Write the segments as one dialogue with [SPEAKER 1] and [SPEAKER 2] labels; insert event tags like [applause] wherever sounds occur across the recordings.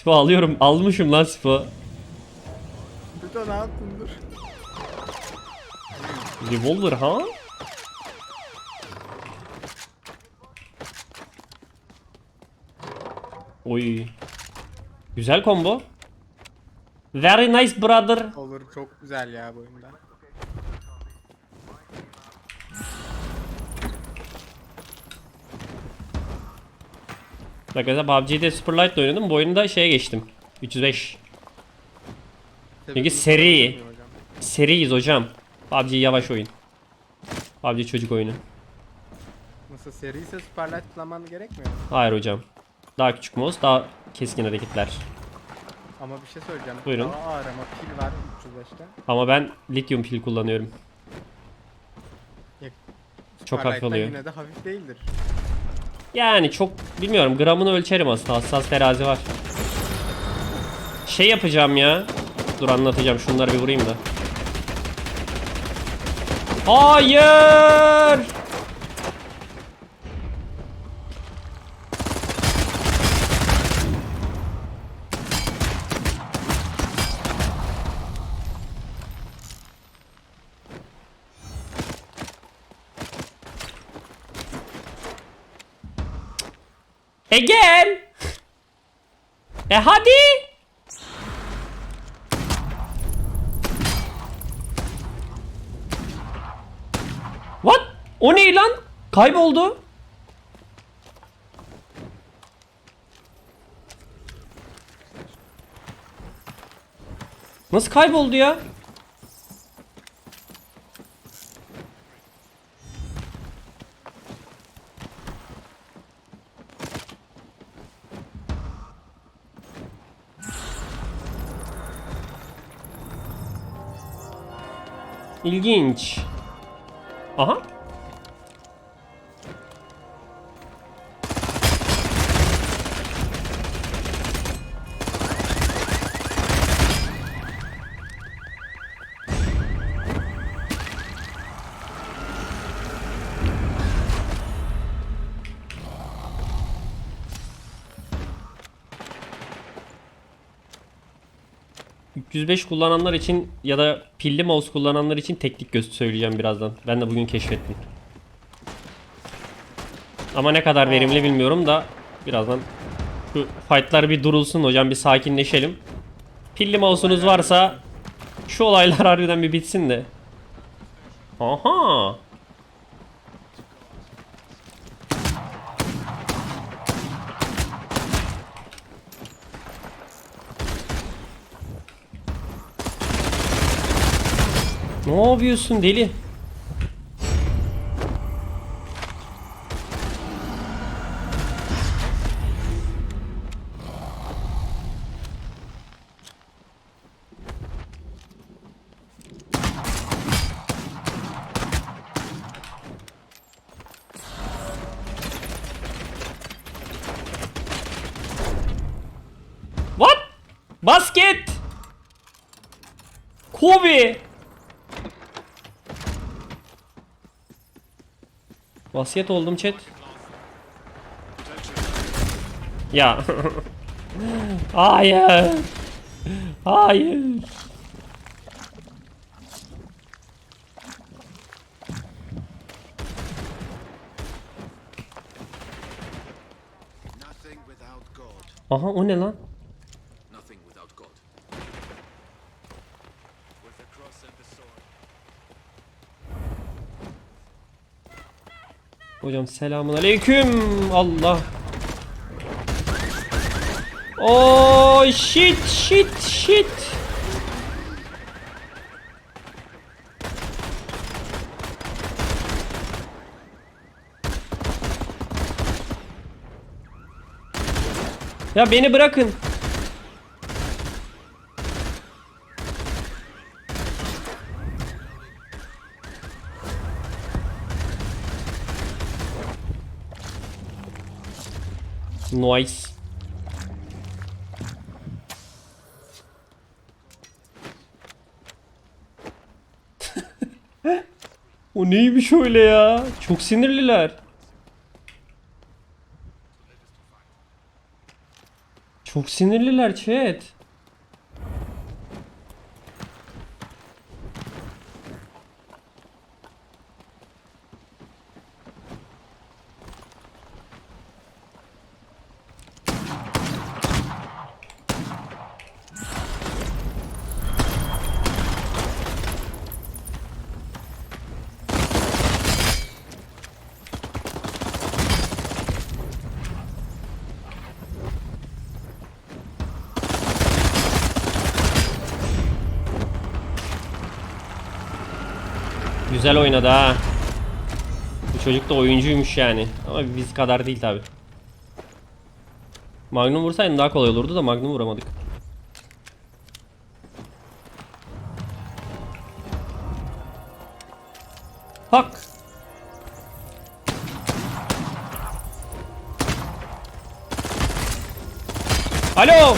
[SPEAKER 1] Sifo alıyorum. Almışım lan Sifo.
[SPEAKER 2] Lütfen ne yaptın dur.
[SPEAKER 1] Revolver ha? Oy. Güzel combo. Very nice brother.
[SPEAKER 2] Olur çok güzel ya bu oyunda.
[SPEAKER 1] Bak mesela PUBG'de Superlight oynadım. Bu oyunda şeye geçtim. 305.
[SPEAKER 2] Sebebini
[SPEAKER 1] seri. Seriyiz hocam. PUBG yavaş oyun. PUBG çocuk oyunu.
[SPEAKER 2] Nasıl seri ise Superlight kullanman gerekmiyor mu?
[SPEAKER 1] Hayır hocam. Daha küçük mouse, daha keskin hareketler.
[SPEAKER 2] Ama bir şey söyleyeceğim.
[SPEAKER 1] Buyurun.
[SPEAKER 2] Daha ağır ama pil var 305'te.
[SPEAKER 1] Ama ben lityum pil kullanıyorum. Çok hafif oluyor.
[SPEAKER 2] yine de hafif değildir.
[SPEAKER 1] Yani çok bilmiyorum gramını ölçerim aslında hassas terazi var. Şey yapacağım ya. Dur anlatacağım şunları bir vurayım da. Hayır! Again! E hadi! What? O ne lan? Kayboldu. Nasıl kayboldu ya? İlginç. Aha. ...305 kullananlar için ya da pilli mouse kullananlar için teknik göz söyleyeceğim birazdan. Ben de bugün keşfettim. Ama ne kadar verimli bilmiyorum da birazdan şu fightlar bir durulsun hocam bir sakinleşelim. Pilli mouse'unuz varsa şu olaylar [laughs] harbiden bir bitsin de. Aha. Ne yapıyorsun deli? What? Basket. Kobe. Vasiyet oldum chat. Ya. [laughs] Hayır. Hayır. Aha o ne lan? Hocam selamun aleyküm. Allah. Oh shit shit shit. Ya beni bırakın. Nice. [laughs] o neymiş öyle ya? Çok sinirliler. Çok sinirliler chat. Güzel oynadı ha. Bu çocuk da oyuncuymuş yani. Ama biz kadar değil tabi. Magnum vursaydım daha kolay olurdu da Magnum vuramadık. Hak. Alo.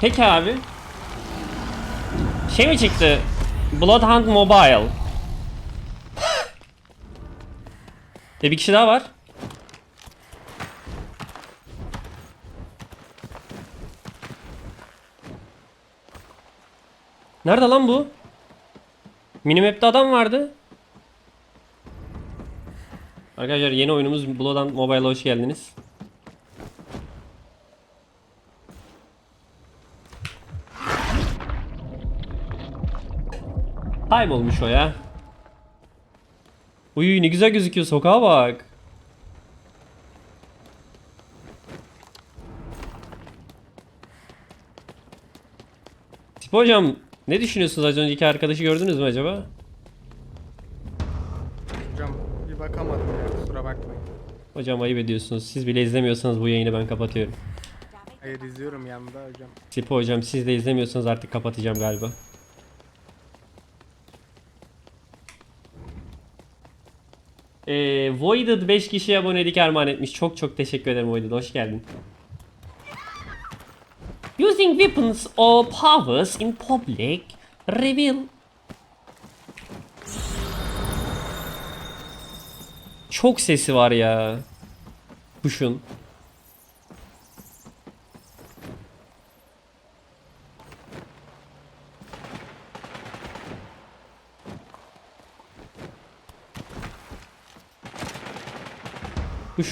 [SPEAKER 1] Peki abi. Şey mi çıktı? Bloodhound Mobile. E bir kişi daha var. Nerede lan bu? Minimap'te adam vardı. Arkadaşlar yeni oyunumuz Bloodhound Mobile'a hoş geldiniz. Kaybolmuş o ya. Uy ne güzel gözüküyor sokağa bak. Tip hocam ne düşünüyorsunuz az önceki arkadaşı gördünüz mü acaba?
[SPEAKER 2] Hocam bir bakamadım ya kusura bakmayın.
[SPEAKER 1] Hocam ayıp ediyorsunuz. Siz bile izlemiyorsanız bu yayını ben kapatıyorum.
[SPEAKER 2] Hayır izliyorum yanında hocam.
[SPEAKER 1] Tipi hocam siz de izlemiyorsanız artık kapatacağım galiba. Voided 5 kişiye abonelik armağan etmiş. Çok çok teşekkür ederim Voided. Hoş geldin. Using weapons or powers in public reveal Çok sesi var ya. Kuşun.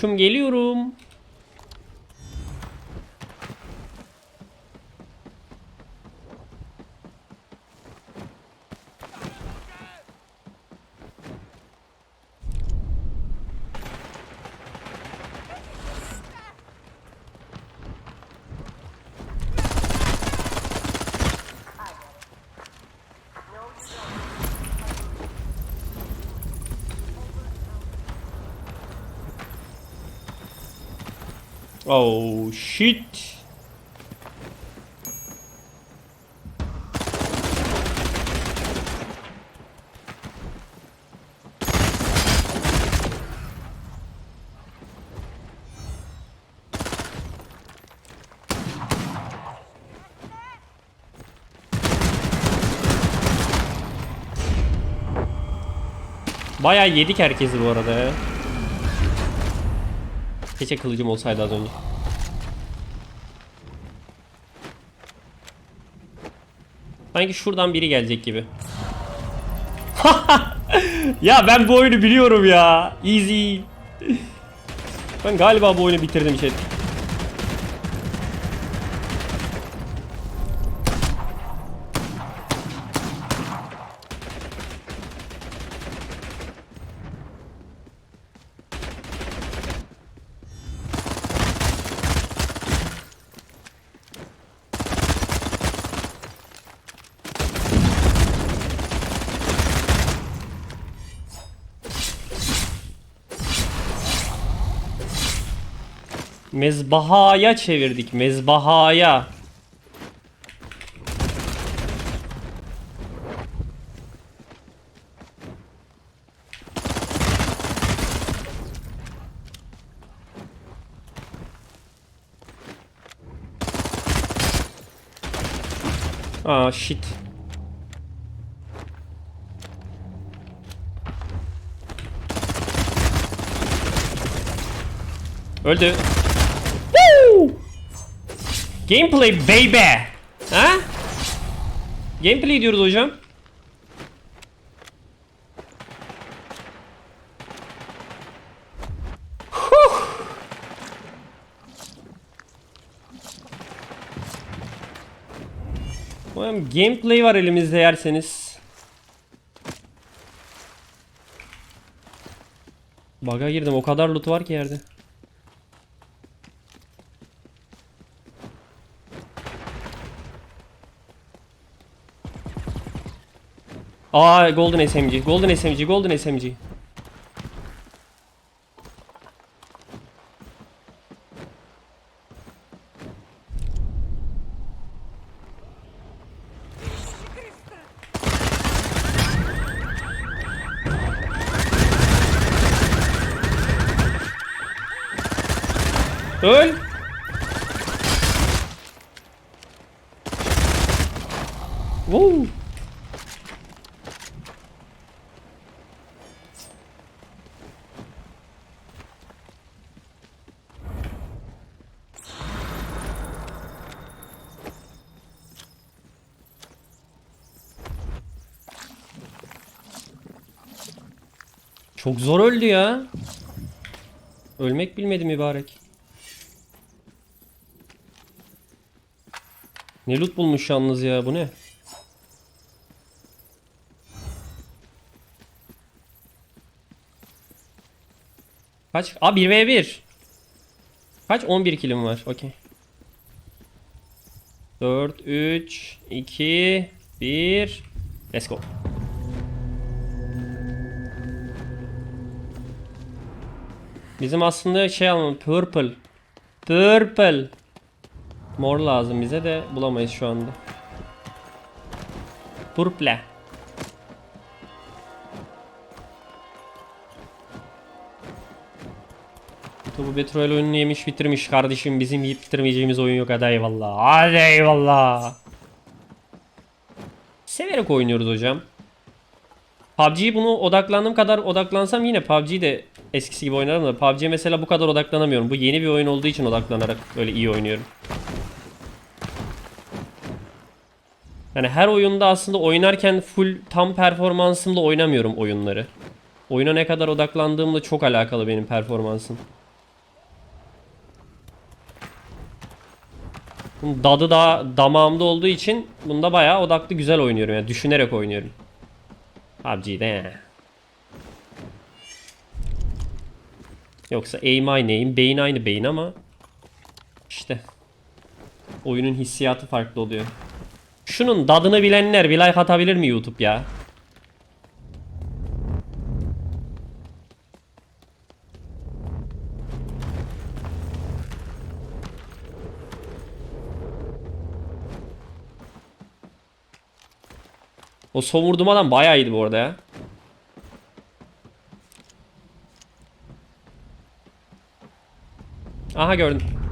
[SPEAKER 1] Kuşum geliyorum. Oh shit. Bayağı yedik herkesi bu arada ya. Keşke kılıcım olsaydı az önce. Sanki şuradan biri gelecek gibi. [laughs] ya ben bu oyunu biliyorum ya. Easy. Ben galiba bu oyunu bitirdim chat. Mezbahaya çevirdik. Mezbahaya. Aa shit. Öldü. Gameplay baby. Ha? Gameplay diyoruz hocam. Huh! Ulan gameplay var elimizde yerseniz. Baga girdim o kadar loot var ki yerde. Aa golden SMG, golden SMG, golden SMG. Öl. Woo. Çok zor öldü ya. Ölmek bilmedi mübarek. Ne loot bulmuş yalnız ya bu ne? Kaç? Aa 1v1. Kaç? 11 kilim var. Okey. 4, 3, 2, 1. Let's go. Bizim aslında şey almam purple. Purple. Mor lazım bize de bulamayız şu anda. Purple. Bu Betrol oyununu yemiş bitirmiş kardeşim bizim yiyip bitirmeyeceğimiz oyun yok hadi eyvallah. Hadi eyvallah. Severek oynuyoruz hocam. PUBG'yi bunu odaklandığım kadar odaklansam yine PUBG'yi de eskisi gibi oynarım da PUBG'ye mesela bu kadar odaklanamıyorum. Bu yeni bir oyun olduğu için odaklanarak böyle iyi oynuyorum. Yani her oyunda aslında oynarken full tam performansımla oynamıyorum oyunları. Oyuna ne kadar odaklandığımla çok alakalı benim performansım. Dadı da damağımda olduğu için bunda bayağı odaklı güzel oynuyorum yani düşünerek oynuyorum. PUBG'de. Yoksa aim aynı aim, beyin aynı beyin ama işte oyunun hissiyatı farklı oluyor. Şunun dadını bilenler bir like atabilir mi YouTube ya? O son vurduğum adam bayağı iyiydi bu arada ya. Aha gördüm.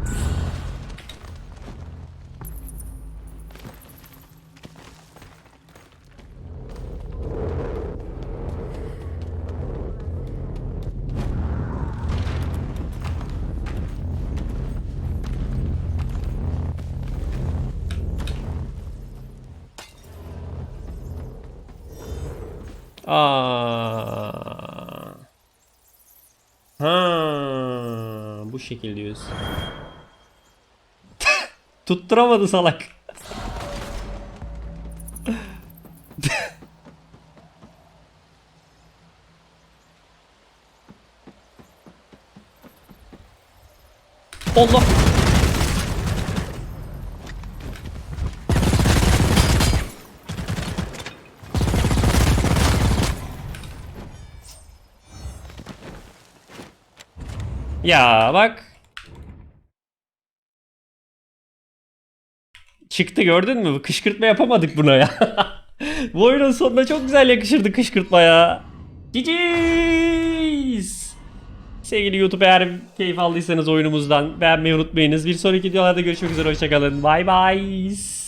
[SPEAKER 1] Aa. Ha, bu şekil diyoruz. [laughs] Tutturamadı salak. [laughs] Allah. Ya bak. Çıktı gördün mü? Kışkırtma yapamadık buna ya. [laughs] Bu oyunun sonunda çok güzel yakışırdı kışkırtma ya. GG's. Sevgili YouTube eğer keyif aldıysanız oyunumuzdan beğenmeyi unutmayınız. Bir sonraki videolarda görüşmek üzere hoşçakalın. Bye bye.